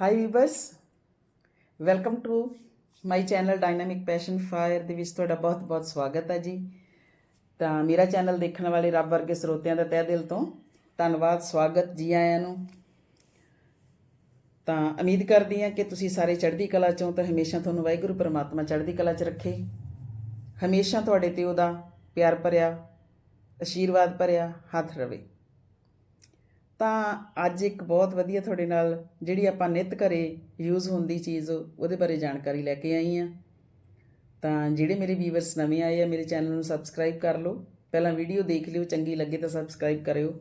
Hi viewers welcome to my channel dynamic passion fire ਦੇ ਵਿੱਚ ਤੁਹਾਡਾ ਬਹੁਤ-ਬਹੁਤ ਸਵਾਗਤ ਹੈ ਜੀ। ਤਾਂ ਮੇਰਾ ਚੈਨਲ ਦੇਖਣ ਵਾਲੇ ਰੱਬ ਵਰਗੇ ਸਰੋਤਿਆਂ ਦਾ ਤਹਿ ਦਿਲ ਤੋਂ ਧੰਨਵਾਦ, ਸਵਾਗਤ ਜੀ ਆਇਆਂ ਨੂੰ। ਤਾਂ ਉਮੀਦ ਕਰਦੀ ਹਾਂ ਕਿ ਤੁਸੀਂ ਸਾਰੇ ਚੜ੍ਹਦੀ ਕਲਾ ਚੋਂ ਤਾਂ ਹਮੇਸ਼ਾ ਤੁਹਾਨੂੰ ਵਾਹਿਗੁਰੂ ਪਰਮਾਤਮਾ ਚੜ੍ਹਦੀ ਕਲਾ 'ਚ ਰੱਖੇ। ਹਮੇਸ਼ਾ ਤੁਹਾਡੇ ਤੇ ਉਹਦਾ ਪਿਆਰ ਭਰਿਆ ਆਸ਼ੀਰਵਾਦ ਭਰਿਆ, ਹੱਥ ਰਵੇ। ਤਾਂ ਅੱਜ ਇੱਕ ਬਹੁਤ ਵਧੀਆ ਤੁਹਾਡੇ ਨਾਲ ਜਿਹੜੀ ਆਪਾਂ ਨਿਤ ਘਰੇ ਯੂਜ਼ ਹੁੰਦੀ ਚੀਜ਼, ਉਹਦੇ ਬਾਰੇ ਜਾਣਕਾਰੀ ਲੈ ਕੇ ਆਈ ਹਾਂ। ਤਾਂ ਜਿਹੜੇ ਮੇਰੇ ਵੀਵਰਸ ਨਵੇਂ ਆਏ ਆ, ਮੇਰੇ ਚੈਨਲ ਨੂੰ ਸਬਸਕ੍ਰਾਈਬ ਕਰ ਲਓ। ਪਹਿਲਾਂ ਵੀਡੀਓ ਦੇਖ ਲਿਓ, ਚੰਗੀ ਲੱਗੇ ਤਾਂ ਸਬਸਕ੍ਰਾਈਬ ਕਰਿਓ।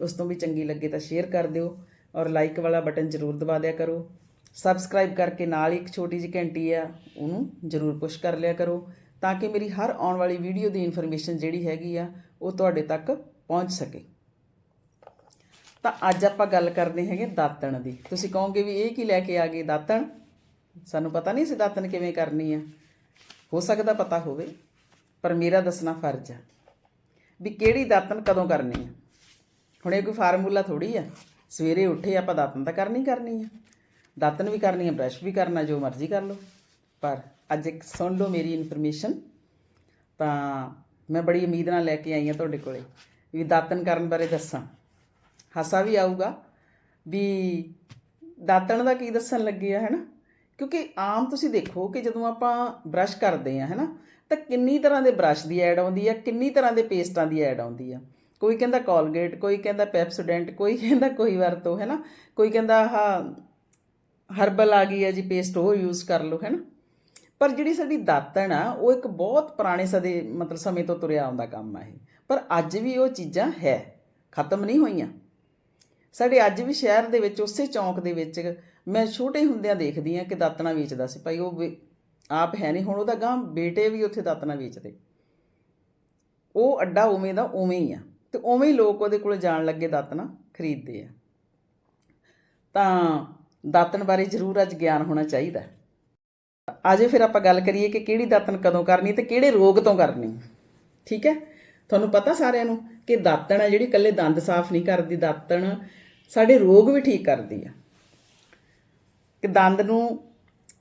ਉਸ ਤੋਂ ਵੀ ਚੰਗੀ ਲੱਗੇ ਤਾਂ ਸ਼ੇਅਰ ਕਰ ਦਿਓ ਔਰ ਲਾਈਕ ਵਾਲਾ ਬਟਨ ਜ਼ਰੂਰ ਦਬਾ ਦਿਆ ਕਰੋ। ਸਬਸਕ੍ਰਾਈਬ ਕਰਕੇ ਨਾਲ ਹੀ ਇੱਕ ਛੋਟੀ ਜਿਹੀ ਘੰਟੀ ਆ, ਉਹਨੂੰ ਜ਼ਰੂਰ ਪੁਸ਼ ਕਰ ਲਿਆ ਕਰੋ ਤਾਂ ਕਿ ਮੇਰੀ ਹਰ ਆਉਣ ਵਾਲੀ ਵੀਡੀਓ ਦੀ ਇਨਫੋਰਮੇਸ਼ਨ ਜਿਹੜੀ ਹੈਗੀ ਆ, ਉਹ ਤੁਹਾਡੇ ਤੱਕ ਪਹੁੰਚ ਸਕੇ। ਤਾਂ ਅੱਜ ਆਪਾਂ ਗੱਲ ਕਰਦੇ ਹੈਗੇ ਦਾਤਣ ਦੀ। ਤੁਸੀਂ ਕਹੋਗੇ ਵੀ ਇਹ ਕੀ ਲੈ ਕੇ ਆ ਗਏ ਦਾਤਣ? ਸਾਨੂੰ ਪਤਾ ਨਹੀਂ ਸੀ ਦਾਤਣ ਕਿਵੇਂ ਕਰਨੀ ਆ। ਹੋ ਸਕਦਾ ਪਤਾ ਹੋਵੇ, ਪਰ ਮੇਰਾ ਦੱਸਣਾ ਫਰਜ਼ ਆ ਵੀ ਕਿਹੜੀ ਦਾਤਣ ਕਦੋਂ ਕਰਨੀ ਆ। ਹੁਣ ਇਹ ਕੋਈ ਫਾਰਮੂਲਾ ਥੋੜੀ ਆ, ਸਵੇਰੇ ਉੱਠੇ ਆਪਾਂ ਦਾਤਣ ਤਾਂ ਕਰਨੀ ਕਰਨੀ ਆ। ਦਾਤਣ ਵੀ ਕਰਨੀ ਆ, ਬ੍ਰਸ਼ ਵੀ ਕਰਨਾ, ਜੋ ਮਰਜ਼ੀ ਕਰ ਲਓ। ਪਰ ਅੱਜ ਇੱਕ ਸੁਣ ਲਓ ਮੇਰੀ ਇਨਫੋਰਮੇਸ਼ਨ, ਤਾਂ ਮੈਂ ਬੜੀ ਉਮੀਦ ਨਾਲ ਲੈ ਕੇ ਆਈ ਹਾਂ ਤੁਹਾਡੇ ਕੋਲੇ ਵੀ ਦਾਤਣ ਕਰਨ ਬਾਰੇ ਦੱਸਾਂ। ਹਾਸਾ ਵੀ ਆਊਗਾ ਵੀ ਦਾਤਣ ਦਾ ਕੀ ਦੱਸਣ ਲੱਗੇ ਆ, ਹੈਨਾ? ਕਿਉਂਕਿ ਆਮ ਤੁਸੀਂ ਦੇਖੋ ਕਿ ਜਦੋਂ ਆਪਾਂ ਬ੍ਰਸ਼ ਕਰਦੇ ਆ, ਹੈਨਾ, ਤਾਂ ਕਿੰਨੀ ਤਰ੍ਹਾਂ ਦੇ ਬ੍ਰਸ਼ ਦੀ ਐਡ ਆਉਂਦੀ ਆ, ਕਿੰਨੀ ਤਰ੍ਹਾਂ ਦੇ ਪੇਸਟਾਂ ਦੀ ਐਡ ਆਉਂਦੀ ਆ। ਕੋਈ ਕਹਿੰਦਾ ਕੋਲਗੇਟ ਕੋਈ ਕਹਿੰਦਾ ਪੈਪਸੋਡੈਂਟ ਕੋਈ ਕਹਿੰਦਾ ਕੋਈ ਵਰਤੋ, ਹੈਨਾ? ਕੋਈ ਕਹਿੰਦਾ ਆਹ ਹਰਬਲ ਆ ਗਈ ਆ ਜੀ ਪੇਸਟ ਉਹ ਯੂਜ਼ ਕਰ ਲਓ, ਹੈਨਾ? ਪਰ ਜਿਹੜੀ ਸਾਡੀ ਦਾਤਣ ਆ, ਉਹ ਇੱਕ ਬਹੁਤ ਪੁਰਾਣੇ ਸਦੇ, ਮਤਲਬ ਸਮੇਂ ਤੋਂ ਤੁਰਿਆ ਆਉਂਦਾ ਕੰਮ ਆ ਇਹ। ਪਰ ਅੱਜ ਵੀ ਉਹ ਚੀਜ਼ਾਂ ਹੈ, ਖਤਮ ਨਹੀਂ ਹੋਈਆਂ। ਸਾਡੇ ਅੱਜ ਵੀ ਸ਼ਹਿਰ ਦੇ ਵਿੱਚ, ਉਸੇ ਚੌਂਕ ਦੇ ਵਿੱਚ ਮੈਂ ਛੋਟੇ ਹੁੰਦਿਆਂ ਦੇਖਦੀ ਆ ਕਿ ਦਾਤਣਾ ਵੇਚਦਾ ਸੀ। ਭਾਈ ਉਹ ਵੇ- ਆਪ ਹੈ ਨਹੀਂ, ਹੁਣ ਉਹਦਾ ਗਾਂ ਬੇਟੇ ਵੀ ਉੱਥੇ ਦਾਤਣਾ ਵੇਚਦੇ। ਉਹ ਅੱਡਾ ਉਵੇਂ ਦਾ ਉਵੇਂ ਹੀ ਆ ਤੇ ਉਵੇਂ ਹੀ ਲੋਕ ਉਹਦੇ ਕੋਲ ਜਾਣ ਲੱਗੇ ਦਾਤਣਾ ਖਰੀਦਦੇ ਆ। ਤਾਂ ਦਾਤਣ ਬਾਰੇ ਜ਼ਰੂਰ ਅੱਜ ਗਿਆਨ ਹੋਣਾ ਚਾਹੀਦਾ। ਆਜੇ ਫਿਰ ਆਪਾਂ ਗੱਲ ਕਰੀਏ ਕਿ ਕਿਹੜੀ ਦਾਤਣ ਕਦੋਂ ਕਰਨੀ ਤੇ ਕਿਹੜੇ ਰੋਗ ਤੋਂ ਕਰਨੀ। ਠੀਕ ਹੈ? ਤੁਹਾਨੂੰ ਪਤਾ ਸਾਰਿਆਂ ਨੂੰ ਕਿ ਦਾਤਣ ਹੈ ਜਿਹੜੀ ਇਕੱਲੇ ਦੰਦ ਸਾਫ਼ ਨਹੀਂ ਕਰਦੀ, ਦਾਤਣ ਸਾਡੇ ਰੋਗ ਵੀ ਠੀਕ ਕਰਦੀ ਆ। ਕਿ ਦੰਦ ਨੂੰ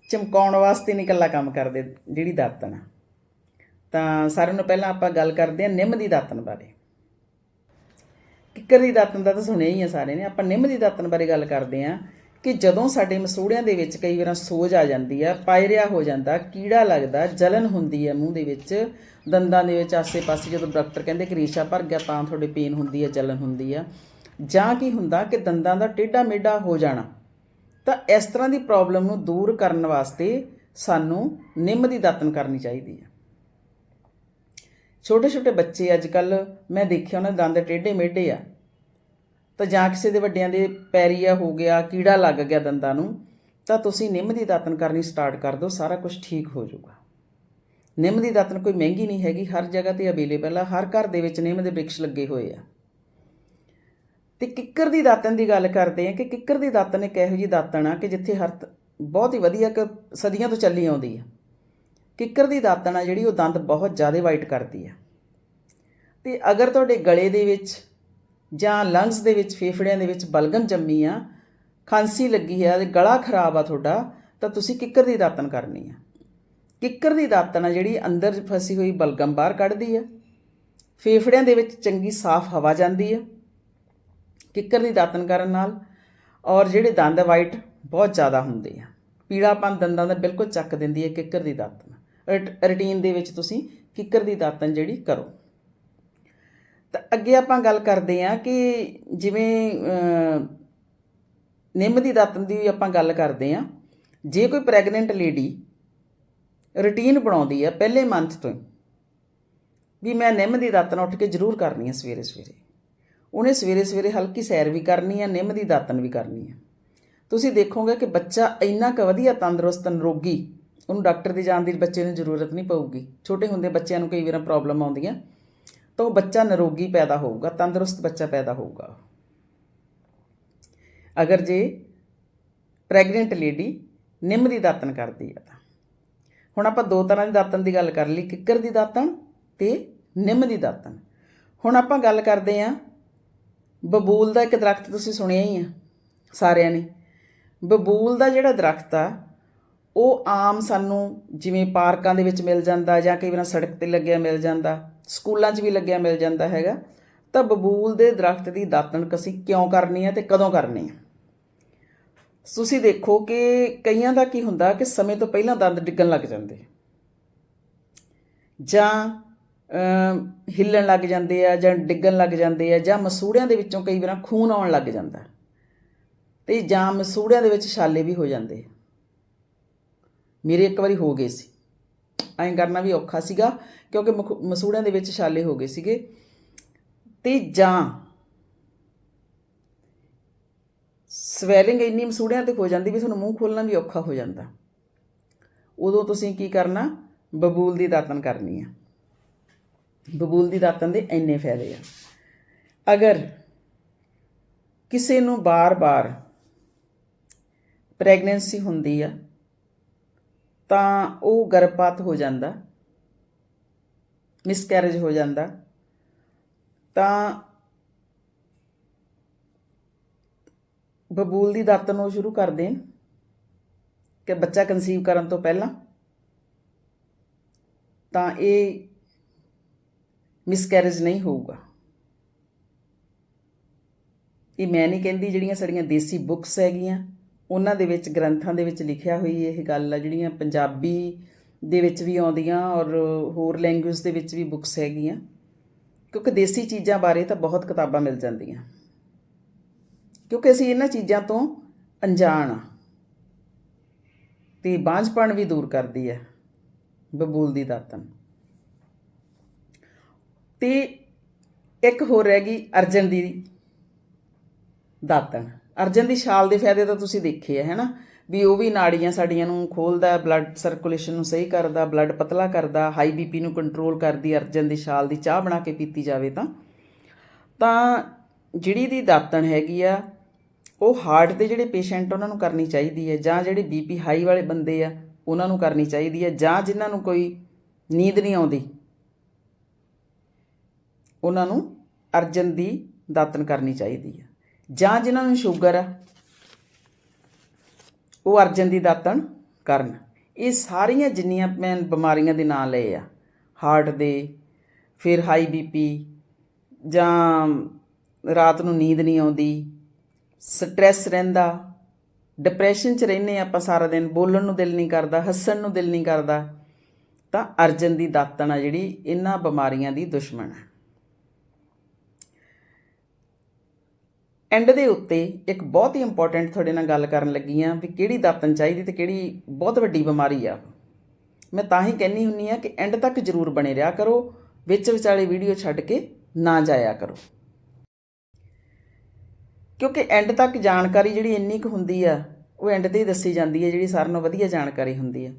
ਚਮਕਾਉਣ ਵਾਸਤੇ ਨਹੀਂ ਇਕੱਲਾ ਕੰਮ ਕਰਦੇ ਜਿਹੜੀ ਦਾਤਨ ਆ। ਤਾਂ ਸਾਰਿਆਂ ਨੂੰ ਪਹਿਲਾਂ ਆਪਾਂ ਗੱਲ ਕਰਦੇ ਹਾਂ ਨਿੰਮ ਦੀ ਦਾਤਣ ਬਾਰੇ। ਕਿੱਕਰ ਦੀ ਦਾਤਣ ਦਾ ਤਾਂ ਸੁਣਿਆ ਹੀ ਆ ਸਾਰੇ ਨੇ। ਆਪਾਂ ਨਿੰਮ ਦੀ ਦਾਤਣ ਬਾਰੇ ਗੱਲ ਕਰਦੇ ਹਾਂ ਕਿ ਜਦੋਂ ਸਾਡੇ ਮਸੂੜਿਆਂ ਦੇ ਵਿੱਚ ਕਈ ਵਾਰ ਸੋਜ ਆ ਜਾਂਦੀ ਆ, ਪਾਇਰਿਆ ਹੋ ਜਾਂਦਾ, ਕੀੜਾ ਲੱਗਦਾ, ਜਲਨ ਹੁੰਦੀ ਹੈ ਮੂੰਹ ਦੇ ਵਿੱਚ, ਦੰਦਾਂ ਦੇ ਵਿੱਚ, ਆਸੇ-ਪਾਸੇ ਜਦੋਂ ਡਾਕਟਰ ਕਹਿੰਦੇ ਕਿ ਰੇਸ਼ਾ ਭਰ ਗਿਆ ਤਾਂ ਤੁਹਾਡੇ ਪੇਨ ਹੁੰਦੀ ਹੈ ਜਲਨ ਹੁੰਦੀ ਆ। ਜਾਂ ਕੀ ਹੁੰਦਾ ਕਿ ਦੰਦਾਂ ਦਾ ਟੇਢਾ ਮੇਢਾ ਹੋ ਜਾਣਾ, ਤਾਂ ਇਸ ਤਰ੍ਹਾਂ ਦੀ ਪ੍ਰੋਬਲਮ ਨੂੰ ਦੂਰ ਕਰਨ ਵਾਸਤੇ ਸਾਨੂੰ ਨਿੰਮ ਦੀ ਦਾਤਣ ਕਰਨੀ ਚਾਹੀਦੀ ਹੈ। ਛੋਟੇ ਛੋਟੇ ਬੱਚੇ ਅੱਜ ਕੱਲ ਮੈਂ ਦੇਖਿਆ ਉਹਨਾਂ ਦੇ ਦੰਦ ਟੇਢੇ ਮੇਢੇ ਆ, ਤਾਂ ਜਾਂ ਕਿਸੇ ਦੇ ਵੱਡਿਆਂ ਦੇ ਪੈਰੀਆ ਹੋ ਗਿਆ, ਕੀੜਾ ਲੱਗ ਗਿਆ ਦੰਦਾਂ ਨੂੰ, ਤਾਂ ਤੁਸੀਂ ਨਿੰਮ ਦੀ ਦਾਤਣ ਕਰਨੀ ਸਟਾਰਟ ਕਰ ਦਿਓ, ਸਾਰਾ ਕੁਝ ਠੀਕ ਹੋ ਜਾਊਗਾ। ਨਿੰਮ ਦੀ ਦਾਤਣ ਕੋਈ ਮਹਿੰਗੀ ਨਹੀਂ ਹੈਗੀ, ਹਰ ਜਗ੍ਹਾ ਤੇ ਅਵੇਲੇਬਲ ਆ, ਹਰ ਘਰ ਦੇ ਵਿੱਚ ਨਿੰਮ ਦੇ ਬ੍ਰਿਕਸ਼ ਲੱਗੇ ਹੋਏ ਆ। ਤੇ ਕਿੱਕਰ ਦੀ ਦਾਤਣ ਦੀ ਗੱਲ ਕਰਦੇ ਆ ਕਿ ਕਿੱਕਰ ਦੀ ਦਾਤਣ ਇੱਕ ਇਹੋ ਜਿਹੀ ਦਾਤਣ ਆ ਕਿ ਜਿੱਥੇ ਹਰ ਬਹੁਤ ਹੀ ਵਧੀਆ ਕਿ ਸਦੀਆਂ ਤੋਂ ਚੱਲੀ ਆਉਂਦੀ ਆ। ਕਿੱਕਰ ਦੀ ਦਾਤਣ ਆ ਜਿਹੜੀ ਉਹ ਦੰਦ ਬਹੁਤ ਜ਼ਿਆਦਾ ਵਾਈਟ ਕਰਦੀ ਆ। ਤੇ ਅਗਰ ਤੁਹਾਡੇ ਗਲੇ ਦੇ ਵਿੱਚ ਜਾਂ ਲੰਗਸ ਦੇ ਵਿੱਚ, ਫੇਫੜਿਆਂ ਦੇ ਵਿੱਚ ਬਲਗਮ ਜੰਮੀ ਆ, ਖਾਂਸੀ ਲੱਗੀ ਆ ਤੇ ਗਲਾ ਖਰਾਬ ਆ ਤੁਹਾਡਾ, ਤਾਂ ਤੁਸੀਂ ਕਿੱਕਰ ਦੀ ਦਾਤਣ ਕਰਨੀ ਆ। ਕਿੱਕਰ ਦੀ ਦਾਤਣ ਆ ਜਿਹੜੀ ਅੰਦਰ ਫਸੀ ਹੋਈ ਬਲਗਮ ਬਾਹਰ ਕੱਢਦੀ ਆ। ਫੇਫੜਿਆਂ ਦੇ ਵਿੱਚ ਚੰਗੀ ਸਾਫ਼ ਹਵਾ ਜਾਂਦੀ ਆ। ਕਿੱਕਰ ਦੀ ਦਾਤਣ ਕਰਨ ਨਾਲ ਔਰ ਜਿਹੜੇ ਦੰਦ ਵਾਈਟ ਬਹੁਤ ਜ਼ਿਆਦਾ ਹੁੰਦੇ ਆ। ਪੀੜਾਪਨ ਦੰਦਾਂ ਦਾ ਬਿਲਕੁਲ ਚੱਕ ਦਿੰਦੀ ਹੈ ਕਿੱਕਰ ਦੀ ਦਾਤਣ। ਰੂਟੀਨ ਦੇ ਵਿੱਚ ਤੁਸੀਂ ਕਿੱਕਰ ਦੀ ਦਾਤਨ ਜਿਹੜੀ ਕਰੋ। ਤਾਂ ਅੱਗੇ ਆਪਾਂ ਗੱਲ ਕਰਦੇ ਹਾਂ ਕਿ ਜਿਵੇਂ ਨਿੰਮ ਦੀ ਦਾਤਣ ਦੀ ਵੀ ਆਪਾਂ ਗੱਲ ਕਰਦੇ ਹਾਂ। ਜੇ ਕੋਈ ਪ੍ਰੈਗਨੈਂਟ ਲੇਡੀ ਰੂਟੀਨ ਬਣਾਉਂਦੀ ਆ ਪਹਿਲੇ ਮੰਥ ਤੋਂ ਵੀ ਮੈਂ ਨਿੰਮ ਦੀ ਦਾਤਨ ਉੱਠ ਕੇ ਜ਼ਰੂਰ ਕਰਨੀ ਆ ਸਵੇਰੇ ਸਵੇਰੇ ਉਹਨੇ ਸਵੇਰੇ ਸਵੇਰੇ ਹਲਕੀ ਸੈਰ ਵੀ ਕਰਨੀ ਹੈ ਨਿੰਮ ਦੀ ਦਾਤਣ ਵੀ ਕਰਨੀ ਹੈ ਤੁਸੀਂ ਦੇਖੋਗੇ ਕਿ ਬੱਚਾ ਇੰਨਾ ਕੁ ਵਧੀਆ ਤੰਦਰੁਸਤ, ਨਿਰੋਗੀ, ਉਹਨੂੰ ਡਾਕਟਰ ਦੇ ਜਾਣ ਦੀ ਬੱਚੇ ਨੂੰ ਜ਼ਰੂਰਤ ਨਹੀਂ ਪਊਗੀ। ਛੋਟੇ ਹੁੰਦੇ ਬੱਚਿਆਂ ਨੂੰ ਕਈ ਵਾਰ ਪ੍ਰੋਬਲਮ ਆਉਂਦੀਆਂ, ਤਾਂ ਉਹ ਬੱਚਾ ਨਿਰੋਗੀ ਪੈਦਾ ਹੋਊਗਾ, ਤੰਦਰੁਸਤ ਬੱਚਾ ਪੈਦਾ ਹੋਊਗਾ। ਅਗਰ ਜੇ ਪ੍ਰੈਗਨੈਂਟ ਲੇਡੀ ਨਿੰਮ ਦੀ ਦਾਤਣ ਕਰਦੀ ਆ ਤਾਂ। ਹੁਣ ਆਪਾਂ ਦੋ ਤਰ੍ਹਾਂ ਦੀ ਦਾਤਣ ਦੀ ਗੱਲ ਕਰ ਲਈ, ਕਿੱਕਰ ਦੀ ਦਾਤਣ ਤੇ ਨਿੰਮ ਦੀ ਦਾਤਣ। ਹੁਣ ਆਪਾਂ ਗੱਲ ਕਰਦੇ ਆਂ ਬਬੂਲ ਦਾ ਇੱਕ ਦਰਖਤ ਤੁਸੀਂ ਸੁਣਿਆ ਹੀ ਆ, ਸਾਰਿਆਂ ਨੇ। ਬਬੂਲ ਦਾ ਜਿਹੜਾ ਦਰਖਤ ਆ, ਉਹ ਆਮ ਸਾਨੂੰ ਜਿਵੇਂ ਪਾਰਕਾਂ ਦੇ ਵਿੱਚ ਮਿਲ ਜਾਂਦਾ ਜਾਂ ਕਈ ਵਾਰ ਸੜਕ ਤੇ ਲੱਗਿਆ ਮਿਲ ਜਾਂਦਾ, ਸਕੂਲਾਂ 'ਚ ਵੀ ਲੱਗਿਆ ਮਿਲ ਜਾਂਦਾ ਹੈਗਾ, ਤਾਂ ਬਬੂਲ ਦੇ ਦਰਖਤ ਦੀ ਦਾਤਣ ਕਸੀ ਕਿਉਂ ਕਰਨੀ ਹੈ ਤੇ ਕਦੋਂ ਕਰਨੀ ਹੈ ਤੁਸੀਂ ਦੇਖੋ ਕਿ ਕਈਆਂ ਦਾ ਕੀ ਹੁੰਦਾ ਕਿ ਸਮੇਂ ਤੋਂ ਪਹਿਲਾਂ ਦੰਦ ਡਿੱਗਣ ਲੱਗ ਜਾਂਦੇ ਜਾਂ ਹਿੱਲਣ ਲੱਗ ਜਾਂਦੇ ਆ ਜਾਂ ਡਿੱਗਣ ਲੱਗ ਜਾਂਦੇ ਆ ਜਾਂ ਮਸੂੜਿਆਂ ਦੇ ਵਿੱਚੋਂ ਕਈ ਵਾਰ ਖੂਨ ਆਉਣ ਲੱਗ ਜਾਂਦਾ। ਤੇ ਜਾਂ ਮਸੂੜਿਆਂ ਦੇ ਵਿੱਚ ਛਾਲੇ ਵੀ ਹੋ ਜਾਂਦੇ ਮੇਰੇ ਇੱਕ ਵਾਰੀ ਹੋ ਗਏ ਸੀ। ਐਂ ਕਰਨਾ ਵੀ ਔਖਾ ਸੀਗਾ ਕਿਉਂਕਿ ਮਖ- ਮਸੂੜਿਆਂ ਦੇ ਵਿੱਚ ਛਾਲੇ ਹੋ ਗਏ ਸੀਗੇ। ਤੇ ਜਾਂ ਸਵੈਲਿੰਗ ਇੰਨੀ ਮਸੂੜਿਆਂ ਤੇ ਹੋ ਜਾਂਦੀ ਵੀ ਤੁਹਾਨੂੰ ਮੂੰਹ ਖੋਲਣਾ ਵੀ ਔਖਾ ਹੋ ਜਾਂਦਾ। ਉਦੋਂ ਤੁਸੀਂ ਕੀ ਕਰਨਾ? ਬਬੂਲ ਦੀ ਦਾਤਨ ਕਰਨੀ ਆ। ਬਬੂਲ ਦੀ ਦਾਤਨ ਦੇ ਇੰਨੇ ਫਾਇਦੇ ਆ। ਅਗਰ ਕਿਸੇ ਨੂੰ ਬਾਰ-ਬਾਰ ਪ੍ਰੈਗਨੈਂਸੀ ਹੁੰਦੀ ਆ, ਤਾਂ ਉਹ ਗਰਭਪਾਤ ਹੋ ਜਾਂਦਾ ਮਿਸਕੈਰੇਜ ਹੋ ਜਾਂਦਾ, ਤਾਂ ਬਬੂਲ ਦੀ ਦਾਤਨ ਉਹ ਸ਼ੁਰੂ ਕਰ ਦੇਣ ਕਿ ਬੱਚਾ ਕਨਸੀਵ ਕਰਨ ਤੋਂ ਪਹਿਲਾਂ, ਤਾਂ ਇਹ ਮਿਸਕੈਰੇਜ ਨਹੀਂ ਹੋਊਗਾ। ਇਹ ਮੈਂ ਨਹੀਂ ਕਹਿੰਦੀ ਜਿਹੜੀਆਂ ਸਾਡੀਆਂ ਦੇਸੀ ਬੁੱਕਸ ਹੈਗੀਆਂ, ਉਹਨਾਂ ਦੇ ਵਿੱਚ, ਗ੍ਰੰਥਾਂ ਦੇ ਵਿੱਚ ਲਿਖਿਆ ਹੋਈ ਇਹ ਗੱਲ ਆ, ਜਿਹੜੀਆਂ ਪੰਜਾਬੀ ਦੇ ਵਿੱਚ ਵੀ ਆਉਂਦੀਆਂ ਔਰ ਹੋਰ ਲੈਂਗੁਏਜ ਦੇ ਵਿੱਚ ਵੀ ਬੁੱਕਸ ਹੈਗੀਆਂ। ਕਿਉਂਕਿ ਦੇਸੀ ਚੀਜ਼ਾਂ ਬਾਰੇ ਤਾਂ ਬਹੁਤ ਕਿਤਾਬਾਂ ਮਿਲ ਜਾਂਦੀਆਂ। ਕਿਉਂਕਿ ਅਸੀਂ ਇਹਨਾਂ ਚੀਜ਼ਾਂ ਤੋਂ ਅਣਜਾਣ ਆ। ਤੇ ਬਾਂਝਪਣ ਵੀ ਦੂਰ ਕਰਦੀ ਹੈ ਬਬੂਲ ਦੀ ਦਾਤਨ ਤੇ ਇੱਕ ਹੋਰ ਰਹਿ ਗਈ ਅਰਜਨ ਦੀ ਦਾਤਣ। ਅਰਜਨ ਦੀ ਛਾਲ ਦੇ ਫਾਇਦੇ ਤਾਂ ਤੁਸੀਂ ਦੇਖੇ ਆ, ਹੈਨਾ? ਵੀ ਉਹ ਵੀ ਨਾੜੀਆਂ ਸਾਡੀਆਂ ਨੂੰ ਖੋਲਦਾ ਬਲੱਡ ਸਰਕੂਲੇਸ਼ਨ ਨੂੰ ਸਹੀ ਕਰਦਾ ਬਲੱਡ ਪਤਲਾ ਕਰਦਾ ਹਾਈ ਬੀਪੀ ਨੂੰ ਕੰਟਰੋਲ ਕਰਦੀ, ਅਰਜਨ ਦੀ ਛਾਲ ਦੀ ਚਾਹ ਬਣਾ ਕੇ ਪੀਤੀ ਜਾਵੇ ਤਾਂ। ਤਾਂ ਜਿਹੜੀ ਦੀ ਦਾਤਣ ਹੈਗੀ ਆ, ਉਹ ਹਾਰਟ ਦੇ ਜਿਹੜੇ ਪੇਸ਼ੈਂਟ ਉਹਨਾਂ ਨੂੰ ਕਰਨੀ ਚਾਹੀਦੀ ਹੈ ਜਾਂ ਜਿਹੜੇ ਬੀਪੀ ਹਾਈ ਵਾਲੇ ਬੰਦੇ ਆ, ਉਹਨਾਂ ਨੂੰ ਕਰਨੀ ਚਾਹੀਦੀ ਹੈ ਜਾਂ ਜਿਨ੍ਹਾਂ ਨੂੰ ਕੋਈ ਨੀਂਦ ਨਹੀਂ ਆਉਂਦੀ। ਉਹਨਾਂ ਨੂੰ ਅਰਜਨ ਦੀ ਦਾਤਨ ਕਰਨੀ ਚਾਹੀਦੀ ਹੈ ਜਾਂ ਜਿਨ੍ਹਾਂ ਨੂੰ ਸ਼ੂਗਰ ਆ, ਉਹ ਅਰਜਨ ਦੀ ਦਾਤਨ ਕਰਨ। ਇਹ ਸਾਰੀਆਂ ਜਿੰਨੀਆਂ ਮੈਂ ਬਿਮਾਰੀਆਂ ਦੇ ਨਾਂ ਲਏ ਆ, ਹਾਰਟ ਦੇ, ਫਿਰ ਹਾਈ ਬੀਪੀ ਜਾਂ ਰਾਤ ਨੂੰ ਨੀਂਦ ਨਹੀਂ ਆਉਂਦੀ, ਸਟ੍ਰੈਸ ਰਹਿੰਦਾ, ਡਿਪਰੈਸ਼ਨ 'ਚ ਰਹਿੰਦੇ ਆਪਾਂ ਸਾਰਾ ਦਿਨ, ਬੋਲਣ ਨੂੰ ਦਿਲ ਨਹੀਂ ਕਰਦਾ, ਹੱਸਣ ਨੂੰ ਦਿਲ ਨਹੀਂ ਕਰਦਾ, ਤਾਂ ਅਰਜਨ ਦੀ ਦਾਤਣ ਆ ਜਿਹੜੀ ਇਹਨਾਂ ਬਿਮਾਰੀਆਂ ਦੀ ਦੁਸ਼ਮਣ ਹੈ ਐਂਡ ਦੇ ਉੱਤੇ ਇੱਕ ਬਹੁਤ ਹੀ ਇੰਪੋਰਟੈਂਟ ਤੁਹਾਡੇ ਨਾਲ ਗੱਲ ਕਰਨ ਲੱਗੀ ਆ ਵੀ ਕਿਹੜੀ ਦਾਤਨ ਚਾਹੀਦੀ ਤੇ ਕਿਹੜੀ ਬਹੁਤ ਵੱਡੀ ਬਿਮਾਰੀ ਆ। ਮੈਂ ਤਾਂ ਹੀ ਕਹਿੰਨੀ ਹੁੰਨੀ ਆ ਕਿ ਐਂਡ ਤੱਕ ਜ਼ਰੂਰ ਬਣੇ ਰਿਹਾ ਕਰੋ, ਵਿੱਚ ਵਿਚਾਲੇ ਵੀਡੀਓ ਛੱਡ ਕੇ ਨਾ ਜਾਇਆ ਕਰੋ। ਕਿਉਂਕਿ ਐਂਡ ਤੱਕ ਜਾਣਕਾਰੀ ਜਿਹੜੀ ਇੰਨੀ ਕੁ ਹੁੰਦੀ ਆ, ਉਹ ਐਂਡ ਤੇ ਹੀ ਦੱਸੀ ਜਾਂਦੀ ਹੈ, ਜਿਹੜੀ ਸਾਰਿਆਂ ਨਾਲੋਂ ਵਧੀਆ ਜਾਣਕਾਰੀ ਹੁੰਦੀ ਆ।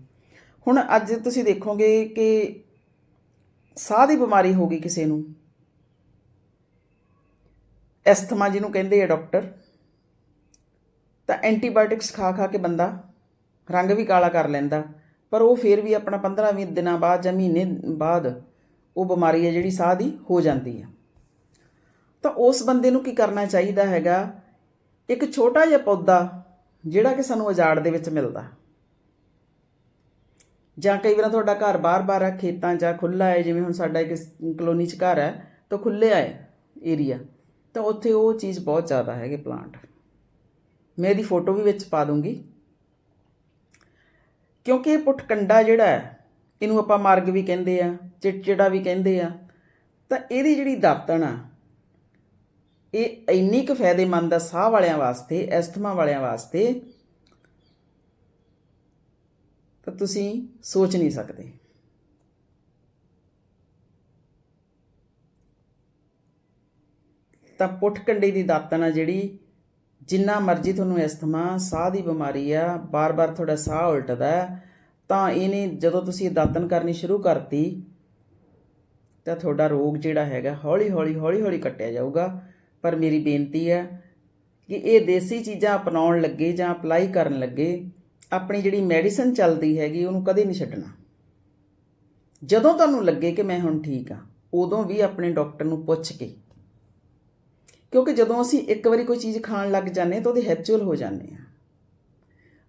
ਹੁਣ ਅੱਜ ਤੁਸੀਂ ਦੇਖੋਗੇ ਕਿ ਸਾਹ ਦੀ ਬਿਮਾਰੀ ਹੋ ਗਈ ਕਿਸੇ ਨੂੰ ਐਸਥਮਾ ਜਿਹਨੂੰ ਕਹਿੰਦੇ ਆ ਡਾਕਟਰ, ਤਾਂ ਐਂਟੀਬਾਇਓਟਿਕਸ ਖਾ ਖਾ ਕੇ ਬੰਦਾ ਰੰਗ ਵੀ ਕਾਲਾ ਕਰ ਲੈਂਦਾ, ਪਰ ਉਹ ਫਿਰ ਵੀ ਆਪਣਾ 15-20 ਦਿਨਾਂ ਬਾਅਦ ਜਾਂ ਮਹੀਨੇ ਬਾਅਦ ਉਹ ਬਿਮਾਰੀ ਹੈ ਜਿਹੜੀ ਸਾਹ ਦੀ ਹੋ ਜਾਂਦੀ ਹੈ। ਤਾਂ ਉਸ ਬੰਦੇ ਨੂੰ ਕੀ ਕਰਨਾ ਚਾਹੀਦਾ ਹੈਗਾ? ਇੱਕ ਛੋਟਾ ਜਿਹਾ ਪੌਦਾ ਜਿਹੜਾ ਕਿ ਸਾਨੂੰ ਉਜਾੜ ਦੇ ਵਿੱਚ ਮਿਲਦਾ। ਜਾਂ ਕਈ ਵਾਰ ਤੁਹਾਡਾ ਘਰ ਬਾਹਰ-ਬਾਹਰ ਆ, ਖੇਤਾਂ ਜਾਂ ਖੁੱਲਾ ਹੈ, ਜਿਵੇਂ ਹੁਣ ਸਾਡਾ ਇੱਕ ਕਲੋਨੀ 'ਚ ਘਰ ਹੈ, ਤਾਂ ਖੁੱਲਿਆ ਹੈ ਏਰੀਆ ਤਾਂ ਉੱਥੇ ਉਹ ਚੀਜ਼ ਬਹੁਤ ਜ਼ਿਆਦਾ ਹੈਗੇ ਪਲਾਂਟ ਮੈਂ ਇਹਦੀ ਫੋਟੋ ਵੀ ਵਿੱਚ ਪਾ ਦੂੰਗੀ। ਕਿਉਂਕਿ ਇਹ ਪੁੱਠਕੰਡਾ ਜਿਹੜਾ ਹੈ, ਇਹਨੂੰ ਆਪਾਂ ਮਾਰਗ ਵੀ ਕਹਿੰਦੇ ਆ, ਚਿੜਚਿੜਾ ਵੀ ਕਹਿੰਦੇ ਆ, ਤਾਂ ਇਹਦੀ ਜਿਹੜੀ ਦਾਤਣ ਆ, ਇਹ ਇੰਨੀ ਕੁ ਫਾਇਦੇਮੰਦ ਆ ਸਾਹ ਵਾਲਿਆਂ ਵਾਸਤੇ, ਐਸਥਮਾ ਵਾਲਿਆਂ ਵਾਸਤੇ, ਤਾਂ ਤੁਸੀਂ ਸੋਚ ਨਹੀਂ ਸਕਦੇ। ਤਾਂ ਪੁੱਠ ਕੰਡੇ ਦੀ ਦਾਤਣ ਆ ਜਿਹੜੀ ਜਿੰਨਾ ਮਰਜ਼ੀ ਤੁਹਾਨੂੰ ਐਸਥਮਾ ਸਾਹ ਦੀ ਬਿਮਾਰੀ ਆ, ਬਾਰ-ਬਾਰ ਤੁਹਾਡਾ ਸਾਹ ਉਲਟਦਾ ਤਾਂ ਇਹਨੇ ਜਦੋਂ ਤੁਸੀਂ ਇਹ ਦਾਤਣ ਕਰਨੀ ਸ਼ੁਰੂ ਕਰਤੀ, ਤਾਂ ਤੁਹਾਡਾ ਰੋਗ ਜਿਹੜਾ ਹੈਗਾ ਹੌਲੀ-ਹੌਲੀ ਹੌਲੀ-ਹੌਲੀ ਕੱਟਿਆ ਜਾਊਗਾ। ਪਰ ਮੇਰੀ ਬੇਨਤੀ ਹੈ ਕਿ ਇਹ ਦੇਸੀ ਚੀਜ਼ਾਂ ਅਪਣਾਉਣ ਲੱਗੇ ਜਾਂ ਅਪਲਾਈ ਕਰਨ ਲੱਗੇ, ਆਪਣੀ ਜਿਹੜੀ ਮੈਡੀਸਨ ਚੱਲਦੀ ਹੈਗੀ ਉਹਨੂੰ ਕਦੇ ਨਹੀਂ ਛੱਡਣਾ। ਜਦੋਂ ਤੁਹਾਨੂੰ ਲੱਗੇ ਕਿ ਮੈਂ ਹੁਣ ਠੀਕ ਆ, ਉਦੋਂ ਵੀ ਆਪਣੇ ਡਾਕਟਰ ਨੂੰ ਪੁੱਛ ਕੇ ਕਿਉਂਕਿ ਜਦੋਂ ਅਸੀਂ ਇੱਕ ਵਾਰੀ ਕੋਈ ਚੀਜ਼ ਖਾਣ ਲੱਗ ਜਾਂਦੇ ਹਾਂ ਤਾਂ ਉਹਦੇ ਹੈਬਚੁਅਲ ਹੋ ਜਾਂਦੇ ਆ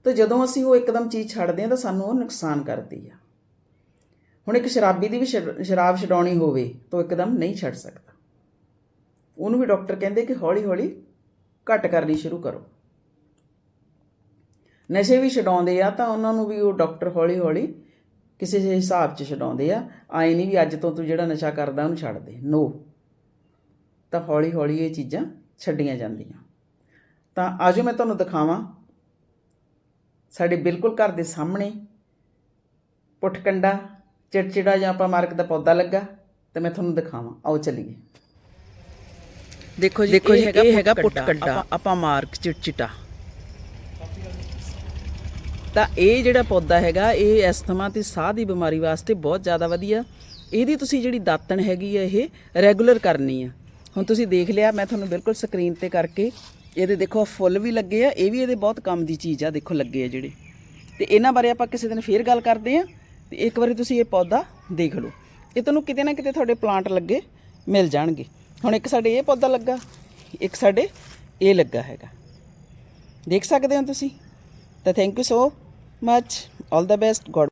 ਤਾਂ ਜਦੋਂ ਅਸੀਂ ਉਹ ਇੱਕਦਮ ਚੀਜ਼ ਛੱਡਦੇ ਹਾਂ ਤਾਂ ਸਾਨੂੰ ਉਹ ਨੁਕਸਾਨ ਕਰਦੀ ਆ। ਹੁਣ ਇੱਕ ਸ਼ਰਾਬੀ ਦੀ ਵੀ ਸ਼ਰ- ਸ਼ਰਾਬ ਛਡਾਉਣੀ ਹੋਵੇ ਤਾਂ ਉਹ ਇੱਕਦਮ ਨਹੀਂ ਛੱਡ ਸਕਦਾ। ਉਹਨੂੰ ਵੀ ਡਾਕਟਰ ਕਹਿੰਦੇ ਕਿ ਹੌਲੀ-ਹੌਲੀ ਘੱਟ ਕਰਨੀ ਸ਼ੁਰੂ ਕਰੋ। ਨਸ਼ੇ ਵੀ ਛਡਾਉਂਦੇ ਆ ਤਾਂ ਉਹਨਾਂ ਨੂੰ ਵੀ ਉਹ ਡਾਕਟਰ ਹੌਲੀ-ਹੌਲੀ ਕਿਸੇ ਹਿਸਾਬ 'ਚ ਛਡਾਉਂਦੇ ਆ, ਆਏ ਨਹੀਂ ਵੀ ਅੱਜ ਤੋਂ ਤੂੰ ਜਿਹੜਾ ਨਸ਼ਾ ਕਰਦਾ ਉਹਨੂੰ ਛੱਡ ਦੇ। ਨੋ ਤਾਂ ਹੌਲੀ-ਹੌਲੀ ਇਹ ਚੀਜ਼ਾਂ ਛੱਡੀਆਂ ਜਾਂਦੀਆਂ। ਤਾਂ ਆਜੋ ਮੈਂ ਤੁਹਾਨੂੰ ਦਿਖਾਵਾਂ। ਸਾਡੇ ਬਿਲਕੁਲ ਘਰ ਦੇ ਸਾਹਮਣੇ ਪੁੱਠਕੰਡਾ ਚਿੜਚਿੜਾ ਜਾਂ ਆਪਾਂ ਮਾਰਕ ਦਾ ਪੌਦਾ ਲੱਗਾ ਤੇ ਮੈਂ ਤੁਹਾਨੂੰ ਦਿਖਾਵਾਂ। ਆਓ ਚੱਲੀਏ। ਦੇਖੋ ਜੀ ਦੇਖੋ ਜੀ ਇਹ ਹੈਗਾ ਪੁੱਠਕੰਡਾ। ਆਪਾਂ ਮਾਰਕ ਚਿੜਚਿਟਾ। ਤਾਂ ਇਹ ਜਿਹੜਾ ਪੌਦਾ ਹੈਗਾ ਇਹ ਐਸਥਮਾ ਤੇ ਸਾਹ ਦੀ ਬਿਮਾਰੀ ਵਾਸਤੇ ਬਹੁਤ ਜ਼ਿਆਦਾ ਵਧੀਆ। ਇਹਦੀ ਤੁਸੀਂ ਜਿਹੜੀ ਦਾਤਣ ਹੈਗੀ ਆ ਇਹ ਰੈਗੂਲਰ ਕਰਨੀ ਆ। ਹੁਣ ਤੁਸੀਂ ਦੇਖ ਲਿਆ, ਮੈਂ ਤੁਹਾਨੂੰ ਬਿਲਕੁਲ ਸਕਰੀਨ ਤੇ ਕਰਕੇ ਇਹਦੇ ਦੇਖੋ ਫੁੱਲ ਵੀ ਲੱਗੇ ਆ, ਇਹ ਵੀ ਇਹਦੇ ਬਹੁਤ ਕੰਮ ਦੀ ਚੀਜ਼ ਆ, ਦੇਖੋ ਲੱਗੇ ਆ ਜਿਹੜੇ। ਤੇ ਇਹਨਾਂ ਬਾਰੇ ਆਪਾਂ ਕਿਸੇ ਦਿਨ ਫੇਰ ਗੱਲ ਕਰਦੇ ਆ, ਤੇ ਇੱਕ ਵਾਰੀ ਤੁਸੀਂ ਇਹ ਪੌਦਾ ਦੇਖ ਲਓ। ਇਹ ਤੁਹਾਨੂੰ ਕਿਤੇ ਨਾ ਕਿਤੇ ਤੁਹਾਡੇ ਪਲਾਂਟ ਲੱਗੇ, ਮਿਲ ਜਾਣਗੇ। ਹੁਣ ਇੱਕ ਸਾਡੇ ਇਹ ਪੌਦਾ ਲੱਗਾ, ਇੱਕ ਸਾਡੇ ਇਹ ਲੱਗਾ ਹੈਗਾ। ਦੇਖ ਸਕਦੇ ਹੋ ਤੁਸੀਂ? ਤਾਂ thank you so much all the best God